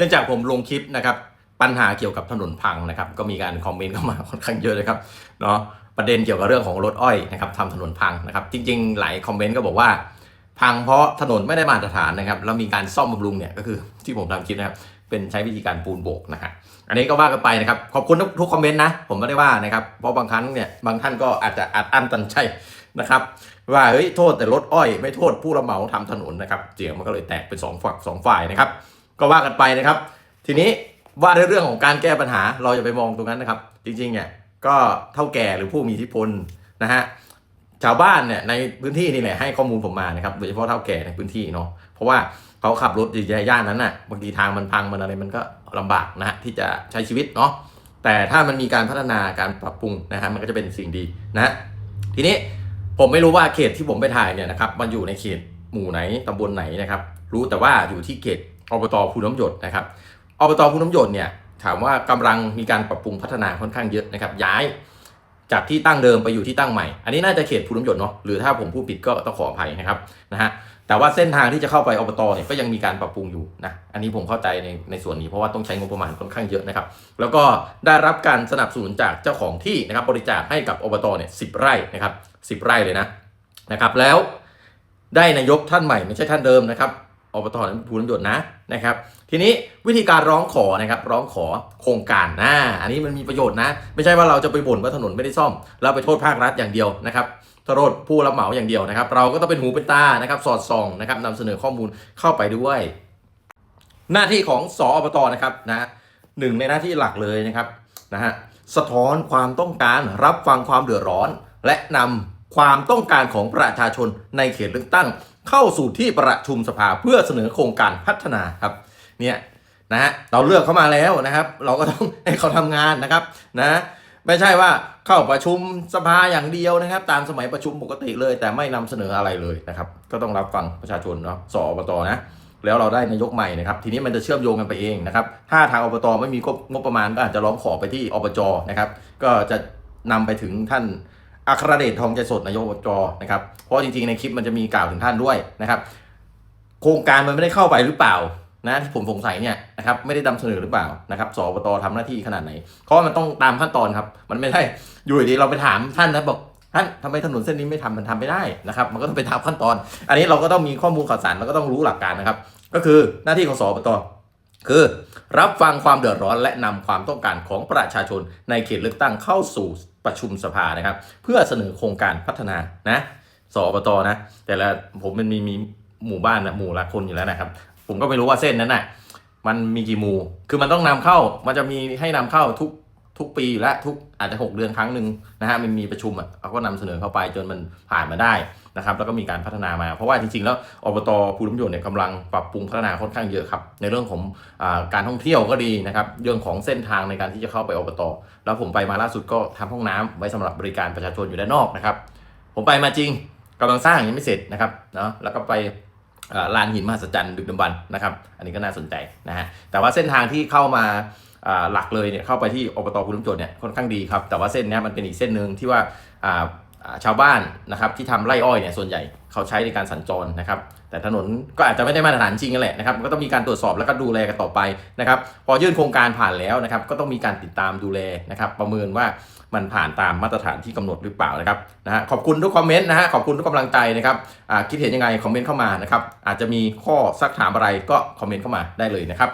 นื่องจากผมลงคลิปนะครับปัญหาเกี่ยวกับถนนพังนะครับก็มีการคอมเมนต์เข้ามาค่อนข้างเยอะเลยครับเนาะประเด็นเกี่ยวกับเรื่องของรถอ้อยนะครับทำถนนพังนะครับจริงๆ หลายคอมเมนต์ก็บอกว่า พังเพราะถนนไม่ได้มาตรฐานนะครับแล้วมีการซ่อมบำรุงเนี่ยก็คือที่ผมทำคลิปนะครับเป็นใช้วิธีการปูนโบกนะฮะอันนี้ก็ว่ากันไปนะครับขอบคุณทุกคอมเมนต์นะผมไม่ได้ว่านะครับเพราะบางครั้งเนี่ยบางท่านก็อาจจะอัดอั้นตันใจนะครับว่าเฮ้ยโทษแต่รถอ้อย ไม่โทษผู้รับเหมาทำถนนนะครับเสียงมันก็เลยแตกเป็นสองฝั่งสองฝ่ายนะครับ ก็ว่ากันไปนะครับ ทีนี้ว่าในเรื่องของการแก้ปัญหาเราจะไปมองตรงนั้นนะครับ จริงๆเนี่ยก็เท่าแก่หรือผู้มีอิทธิพลนะฮะชาวบ้านเนี่ยในพื้นที่นี่แหละให้ข้อมูลผมมานะครับโดยเฉพาะเท่าแก่ในพื้นที่เนาะเพราะว่าเขาขับรถอยู่ในย่านนั้นน่ะบางทีทางมันพังมันอะไรมันก็ลำบากนะฮะที่จะใช้ชีวิตเนาะแต่ถ้ามันมีการพัฒนาการปรับปรุงนะฮะมันก็จะเป็นสิ่งดีนะฮะทีนี้ผมไม่รู้ว่าเขตที่ผมไปถ่ายเนี่ยนะครับมันอยู่ในเขตหมู่ไหนตำบลไหนนะครับ รู้แต่ว่าอยู่ที่เขต อบตภูน้ำหยดนะครับอบตภูน้ำหยดเนี่ยถามว่ากำลังมีการปรับปรุงพัฒนาค่อนข้างเยอะนะครับย้ายจากที่ตั้งเดิมไปอยู่ที่ตั้งใหม่ อันนี้น่าจะเขตภูน้ำหยดเนาะหรือถ้าผมพูดผิดก็ต้องขออภัยนะครับนะฮะแต่ว่าเส้นทางที่จะเข้าไปอบตเนี่ยก็ยังมีการปรับปรุงอยู่นะอันนี้ผมเข้าใจในในส่วนนี้เพราะว่าต้องใช้งบประมาณค่อนข้างเยอะนะครับ แล้วก็ได้รับการสนับสนุนจากเจ้าของที่นะครับบริจาคให้กับอบตเนี่ยสิไร่นะครับสิไร่เลยนะนะครับแล้วได้นายกท่านใหม่ไม่ใช่ท่านเดิมนะครับ อบตนั้นภูน้ำหยดนะนะครับ ทีนี้วิธีการร้องขอนะครับร้องขอโครงการนะอันนี้มันมีประโยชน์นะ ไม่ใช่ว่าเราจะไปบ่นว่าถนนไม่ได้ซ่อม เราไปโทษภาครัฐอย่างเดียวนะครับโทษผู้รับเหมาอย่างเดียวนะครับ เราก็ต้องเป็นหูเป็นตานะครับสอดส่องนะครับนำเสนอข้อมูลเข้าไปด้วย หน้าที่ของสอบตนะครับนะหนึ่งในหน้าที่หลักเลยนะครับนะฮะสะท้อนความต้องการรับฟังความเดือดร้อน และนำความต้องการของประชาชนในเขตเลือกตั้ง เข้าสู่ที่ประชุมสภาเพื่อเสนอโครงการพัฒนาครับเนี่ยนะฮะเราเลือกเขามาแล้วนะครับ เราก็ต้องให้เขาทำงานนะครับนะไม่ใช่ว่าเข้าประชุมสภาอย่างเดียวนะครับ ตามสมัยประชุมปกติเลย แต่ไม่นำเสนออะไรเลยนะครับ ก็ต้องรับฟังประชาชนเนาะสอบตนะแล้วเราได้นายกใหม่นะครับ ทีนี้มันจะเชื่อมโยงกันไปเองนะครับ ถ้าทางอบตไม่มีงบประมาณก็อาจจะร้องขอไปที่อบจนะครับ ก็จะนำไปถึงท่าน อัครเดชทองใจสดนายกอบจนะครับเพราะจริงๆในคลิปมันจะมีกล่าวถึงท่านด้วยนะครับ โครงการมันไม่ได้เข้าไปหรือเปล่านะที่ผมสงสัยเนี่ยนะครับไม่ได้นำเสนอหรือเปล่านะครับสอบตทำหน้าที่ขนาดไหนเพราะว่ามันต้องตามขั้นตอนครับ มันไม่ได้อยู่ดีๆเราไปถามท่านนะบอกท่านทำไมถนนเส้นนี้ไม่ทำมันทำไม่ได้นะครับ มันก็ต้องไปตามขั้นตอน อันนี้เราก็ต้องมีข้อมูลข่าวสารแล้วก็ต้องรู้หลักการนะครับ ก็คือหน้าที่ของสอบตคือรับฟังความเดือดร้อนและนำความต้องการของประชาชนในเขตเลือกตั้งเข้าสู่ ประชุมสภานะครับ เพื่อเสนอโครงการพัฒนานะสอบตนะ แต่ละผมมันมีมีหมู่บ้านนะหมู่ละคนอยู่แล้วนะครับ ผมก็ไม่รู้ว่าเส้นนั้นน่ะมันมีกี่หมู่ คือมันต้องนำเข้า มันจะมีให้นำเข้าทุก ทุกปีอยู่แล้วทุกอาจจะ 6 เดือนครั้งหนึ่งนะฮะมันมีประชุมอะเขาก็นำเสนอเข้าไปจนมันผ่านมาได้นะครับแล้วก็มีการพัฒนามา เพราะว่าจริงๆ แล้วอบตภูมิพลเนี่ยกำลังปรับปรุงพัฒนาค่อนข้างเยอะครับ ในเรื่องของอาการท่องเที่ยวก็ดีนะครับเรื่องของเส้นทางในการที่จะเข้าไปอบตแล้วผมไปมาล่าสุดก็ทำห้องน้ำไว้สำหรับบริการประชาชนอยู่ด้านนอกนะครับ ผมไปมาจริงกำลังสร้างยังไม่เสร็จนะครับเนาะแล้วก็ไปอ่าลานหินมหัศจรรย์ดึกดำบรรนะครับ อันนี้ก็น่าสนใจนะฮะแต่ว่าเส้นทางที่เข้ามา หลักเลยเนี่ยเข้าไปที่อบตภูมิพลเนี่ยค่อนข้างดีครับแต่ว่าเส้นนี้มันเป็นอีกเส้นหนึ่งที่ว่าชาวบ้านนะครับที่ทำไร่อ้อยเนี่ยส่วนใหญ่เขาใช้ในการสัญจรนะครับแต่ถนนก็อาจจะไม่ได้มาตรฐานจริงกันแหละนะครับก็ต้องมีการตรวจสอบแล้วก็ดูแลกันต่อไปนะครับพอยื่นโครงการผ่านแล้วนะครับก็ต้องมีการติดตามดูแลนะครับประเมินว่ามันผ่านตามมาตรฐานที่กำหนดหรือเปล่านะครับนะฮะขอบคุณทุกคอมเมนต์นะฮะขอบคุณทุกกำลังใจนะครับคิดเห็นยังไงคอมเมนต์เข้ามานะครับอาจจะมีข้อซักถามอะไรก็คอมเมนต์เข้ามาได้เลยนะครับ